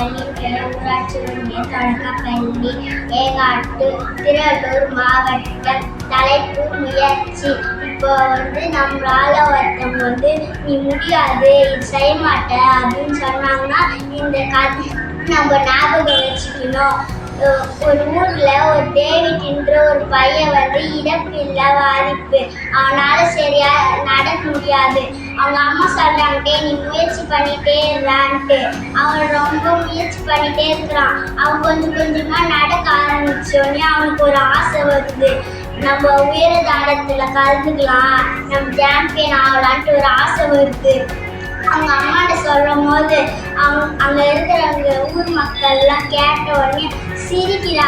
ஊராட்சி ஒன்றிய தொடக்கப்பள்ளி ஏகாட்டு திருவள்ளூர் மாவட்டம் தலைப்பு முயற்சி. இப்போ வந்து நம்மளால ஒருத்தவங்க வந்து நீ முடியாது இது செய்ய மாட்டேன் அப்படின்னு சொன்னாங்கன்னா இந்த கதை நம்ம ஞாபகம் வச்சுக்கணும். ஒரு ஊர்ல ஒரு டேவிட்ன்ற ஒரு பையன் வந்து இறப்பில்ல பாதிப்பு அவனால சரியா நடக்க முடியாது. அவங்க அம்மா சொல்றாங்க நீ முயற்சி பண்ணிட்டே இருறான்ட்டு அவன் ரொம்ப முயற்சி பண்ணிட்டே இருக்கிறான். அவன் கொஞ்சம் கொஞ்சமா நடக்க ஆரம்பிச்சோடனே அவனுக்கு ஒரு ஆசை வருது. நம்ம உயர தாரத்துல கலந்துக்கலாம். நம்ம சாம்பியன் ஆகலான்ட்டு ஒரு ஆசை வருது. அவங்க அம்மாட்ட சொல்லும் போது அவங்க அங்க இருக்கிறவங்க ஊர் மக்கள்லாம் கேட்ட உடனே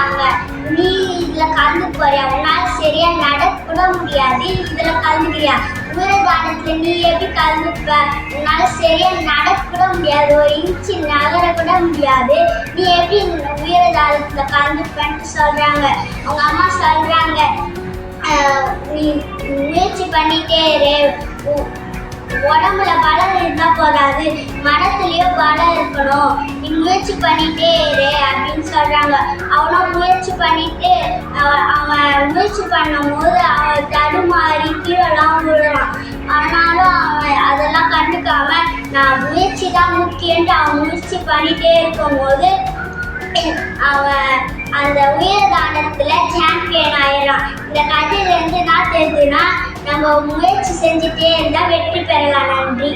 சிரிக்கிறாங்க நீ இதுல கலந்து போறியா? உன்னால சரியா நடக்க கூட முடியாது. இதுல கலந்துக்கிறியா? உயரதானத்துல நீ எப்படி கலந்துப்ப? உன்னால சரியா நடக்க கூட முடியாது. ஒரு இன்ச்சு நகர கூட முடியாது. நீ எப்படி இந்த உயரதானத்துல கலந்துப்பேன்ட்டு சொல்றாங்க. அவங்க அம்மா சொல்றாங்க. நீ முயற்சி பண்ணிட்டே இரு. உடம்புல பலம் இருந்தா போதாது. மனசுலயும் பலம் இருக்கணும். நீ முயற்சி பண்ணிட்டே இரு. அவன் முயற்சி பண்ணும் போது அவன் தடுமாறி கீழெல்லாம் விழுறான் ஆனாலும் அவன் அதெல்லாம் கண்டுக்காம நான் முயற்சி தான் முக்கியன்ட்டு அவன் முயற்சி பண்ணிட்டே இருக்கும்போது அவன் அந்த உயர்தானத்துல சாம்பியன் ஆயிடுறான். இந்த கதையில இருந்து என்ன தெரிஞ்சுன்னா நம்ம முயற்சி செஞ்சுட்டே இருந்தா வெற்றி பெறலாம். நன்றி.